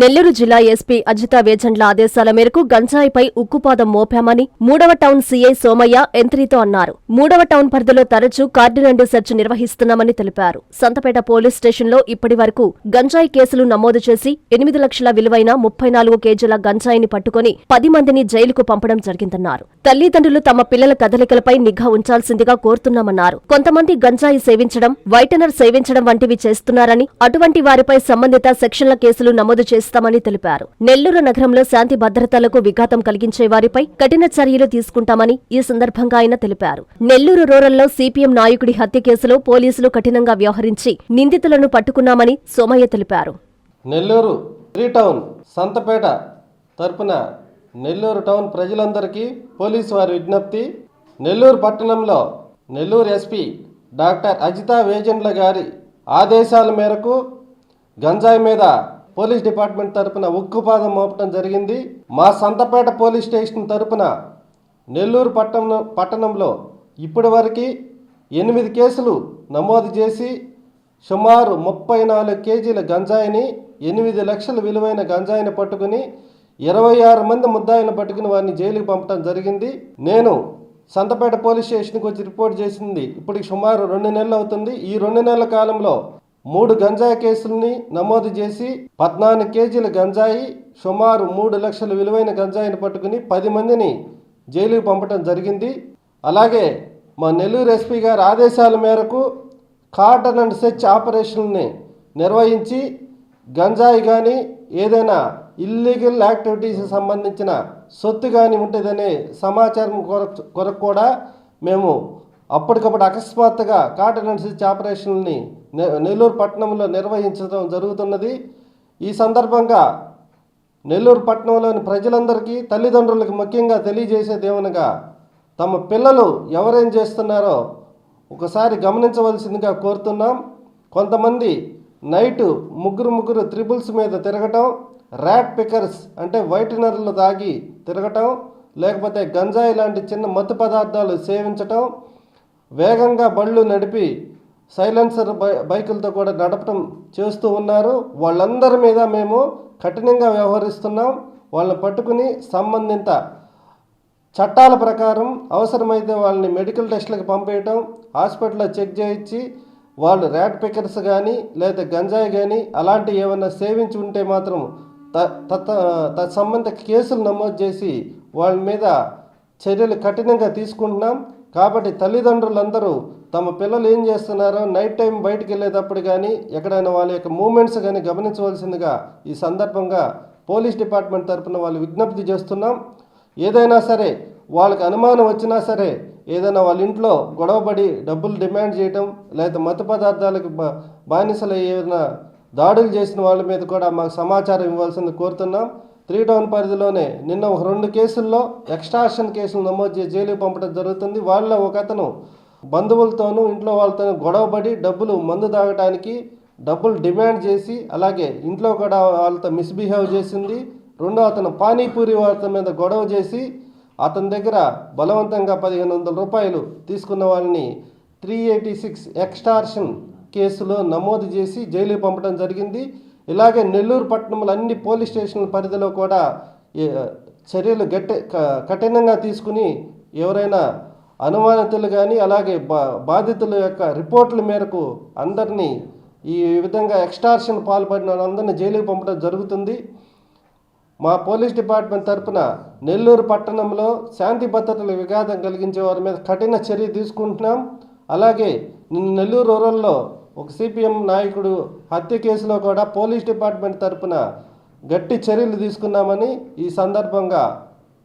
నెల్లూరు జిల్లా ఎస్పీ అజితా వేజండ్ల ఆదేశాల మేరకు గంజాయిపై ఉక్కుపాదం మోపామని మూడవ టౌన్ సీఐ సోమయ్య ఎంత్రీతో అన్నారు. మూడవ టౌన్ పరిధిలో తరచూ కార్డినెంట్ సెర్చ్ నిర్వహిస్తున్నామని తెలిపారు. సంతపేట పోలీస్ స్టేషన్లో ఇప్పటి వరకు గంజాయి కేసులు నమోదు చేసి ఎనిమిది లక్షల విలువైన ముప్పై నాలుగు కేజీల గంజాయిని పట్టుకుని పది మందిని జైలుకు పంపడం జరిగిందన్నారు. తల్లిదండ్రులు తమ పిల్లల కదలికలపై నిఘా ఉంచాల్సిందిగా కోరుతున్నామన్నారు. కొంతమంది గంజాయి సేవించడం వైటనర్ సేవించడం వంటివి చేస్తున్నారని అటువంటి వారిపై సంబంధిత సెక్షన్ల కేసులు నమోదు చేసి చేస్తామని తెలిపారు. నెల్లూరు నగరంలో శాంతి భద్రతలకు విఘాతం కలిగించే వారిపై కఠిన చర్యలు తీసుకుంటామని ఈ సందర్భంగా ఆయన తెలిపారు. నెల్లూరు రూరల్లో సిపిఎం నాయకుడి హత్య కేసులో పోలీసులు కఠినంగా వ్యవహరించి నిందితులను పట్టుకున్నామని సోమయ్య తెలిపారు. నెల్లూరు త్రీ టౌన్ సంతపేట తరపున నెల్లూరు టౌన్ ప్రజలందరికీ పోలీసు వారి విజ్ఞప్తి. నెల్లూరు పట్టణంలో నెల్లూరు ఎస్పీ డాక్టర్ అజితా వేజెండ్ల గారి ఆదేశాల మేరకు గంజాయి మీద పోలీస్ డిపార్ట్మెంట్ తరపున ఉక్కుపాదం మోపటం జరిగింది. మా సంతపేట పోలీస్ స్టేషన్ తరపున నెల్లూరు పట్టణం పట్టణంలో ఇప్పటి వరకు ఎనిమిది కేసులు నమోదు చేసి సుమారు ముప్పై నాలుగు కేజీల గంజాయిని ఎనిమిది లక్షల విలువైన గంజాయిని పట్టుకుని ఇరవై ఆరు మంది ముద్దాయిని పట్టుకుని వారిని జైలుకి పంపడం జరిగింది. నేను సంతపేట పోలీస్ స్టేషన్కి వచ్చి రిపోర్ట్ చేసింది. ఇప్పటికి సుమారు రెండు నెలలు అవుతుంది. ఈ రెండు నెలల కాలంలో మూడు గంజాయి కేసుల్ని నమోదు చేసి పద్నాలుగు కేజీల గంజాయి సుమారు మూడు లక్షల విలువైన గంజాయిని పట్టుకుని పది మందిని జైలుకి పంపడం జరిగింది. అలాగే మా నెల్లూరు ఎస్పీ గారి ఆదేశాల మేరకు కాటన్ అండ్ సెర్చ్ ఆపరేషన్ని నిర్వహించి గంజాయి కానీ ఏదైనా ఇల్లీగల్ యాక్టివిటీస్ సంబంధించిన సొత్తు కానీ ఉంటుందనే సమాచారం కొరకు కొరకు కూడా మేము అప్పటికప్పుడు అకస్మాత్తుగా కాటన్ అండ్ ఆపరేషన్ని నెల్లూరు పట్టణంలో నిర్వహించడం జరుగుతున్నది. ఈ సందర్భంగా నెల్లూరు పట్టణంలోని ప్రజలందరికీ తల్లిదండ్రులకు ముఖ్యంగా తెలియజేసేది ఏమనగా తమ పిల్లలు ఎవరేం చేస్తున్నారో ఒకసారి గమనించవలసిందిగా కోరుతున్నాం. కొంతమంది నైటు ముగ్గురు ముగ్గురు త్రిబుల్స్ మీద తిరగటం ర్యాట్ పికర్స్ అంటే వైటనర్లు తాగి తిరగటం లేకపోతే గంజాయి లాంటి చిన్న మత్తు పదార్థాలు సేవించటం వేగంగా బళ్ళు నడిపి సైలెన్సర్ బై బైకులతో కూడా నడపటం చేస్తూ ఉన్నారు. వాళ్ళందరి మీద మేము కఠినంగా వ్యవహరిస్తున్నాం. వాళ్ళని పట్టుకుని సంబంధిత చట్టాల ప్రకారం అవసరమైతే వాళ్ళని మెడికల్ టెస్ట్లకు పంపేయటం హాస్పిటల్లో చెక్ చేయించి వాళ్ళు ర్యాట్ పికర్స్ కానీ లేదా గంజాయి కానీ అలాంటి ఏమైనా సేవించి ఉంటే మాత్రం త తత్ కేసులు నమోదు చేసి వాళ్ళ మీద చర్యలు కఠినంగా తీసుకుంటున్నాం. కాబట్టి తల్లిదండ్రులందరూ తమ పిల్లలు ఏం చేస్తున్నారో నైట్ టైం బయటికి వెళ్ళేటప్పుడు కానీ ఎక్కడైనా వాళ్ళ యొక్క మూమెంట్స్ కానీ గమనించవలసిందిగా ఈ సందర్భంగా పోలీస్ డిపార్ట్మెంట్ తరఫున వాళ్ళు విజ్ఞప్తి చేస్తున్నాం. ఏదైనా సరే వాళ్ళకి అనుమానం వచ్చినా సరే ఏదైనా వాళ్ళ ఇంట్లో గొడవపడి డబ్బులు డిమాండ్ చేయటం లేదా మత్తు పదార్థాలకు బా బానిసలు ఏదైనా దాడులు చేసిన వాళ్ళ మీద కూడా మాకు సమాచారం ఇవ్వాల్సింది కోరుతున్నాం. త్రీ టౌన్ పరిధిలోనే నిన్న ఒక రెండు కేసుల్లో ఎక్స్ట్రాషన్ కేసులు నమోదు చేసి జైలుకి పంపడం జరుగుతుంది. వాళ్ళలో ఒక అతను బంధువులతోనూ ఇంట్లో వాళ్ళతోనూ గొడవపడి డబ్బులు మందు తాగడానికి డబ్బులు డిమాండ్ చేసి అలాగే ఇంట్లో కూడా వాళ్ళతో మిస్బిహేవ్ చేసింది. రెండో అతను పానీపూరి వాళ్ళ మీద గొడవ చేసి అతని దగ్గర బలవంతంగా పదిహేను వందల రూపాయలు తీసుకున్న వాళ్ళని త్రీ ఎయిటీ సిక్స్ ఎక్స్టార్షన్ కేసులో నమోదు చేసి జైలుకి పంపడం జరిగింది. ఇలాగే నెల్లూరు పట్టణంలో అన్ని పోలీస్ స్టేషన్ల పరిధిలో కూడా చర్యలు గట్టి కఠినంగా తీసుకుని ఎవరైనా అనుమానితులు కానీ అలాగే బా బాధితుల యొక్క రిపోర్టుల మేరకు అందరినీ ఈ విధంగా ఎక్స్టార్షన్ పాల్పడిన వాళ్ళందరినీ జైలుకి పంపడం జరుగుతుంది. మా పోలీస్ డిపార్ట్మెంట్ తరపున నెల్లూరు పట్టణంలో శాంతి భద్రతల విఘాతం కలిగించే వారి మీద కఠిన చర్య తీసుకుంటున్నాం. అలాగే నిన్న నెల్లూరు రూరల్లో ఒక సిపిఎం నాయకుడు హత్య కేసులో కూడా పోలీస్ డిపార్ట్మెంట్ తరపున గట్టి చర్యలు తీసుకున్నామని ఈ సందర్భంగా